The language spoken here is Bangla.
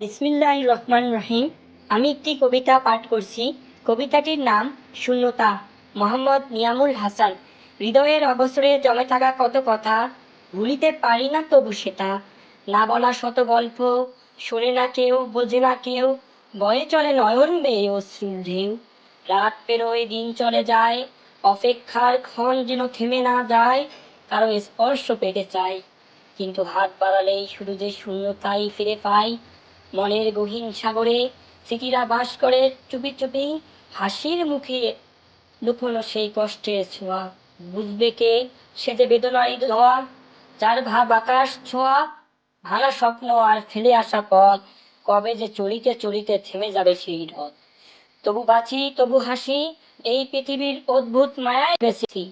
বিসমিল্লাহ রহমান রহিম। আমি একটি কবিতা পাঠ করছি। কবিতাটির নাম শূন্যতা। মোহাম্মদ নিয়ামুল হাসান। হৃদয়ের অবসরে জমে থাকা কত কথা, ভুলিতে পারি না তবু সেটা। না বলা শত গল্প, শোনে না কেউ, বোঝে না কেউ। বয়ে চলে নয়ন বেয়ে অশ্রুর ঢেউ। রাত পেরোয়, দিন চলে যায়। অপেক্ষার ক্ষণ যেন থেমে না যায়, কারও স্পর্শ পেতে চাই। কিন্তু হাত বাড়ালেই শুধু যে শূন্যতাই ফিরে পাই মনের গহীন সাগরে স্মৃতিরা বাস করে চুপি চুপি হাসির মুখে লুকোনো সেই কষ্টের ছোঁয়া। বুঝবে কে সে যে বেদনারই ধোয়া, যার ভাব আকাশ ছোঁয়া, ভাঙা স্বপ্ন আর ফেলে আসা পথ, কবে যে চলিতে চলিতে থেমে যাবে সেই রথ তবু বাঁচি, তবু হাসি, এই পৃথিবীর অদ্ভুত মায়ায় বেঁচেছি।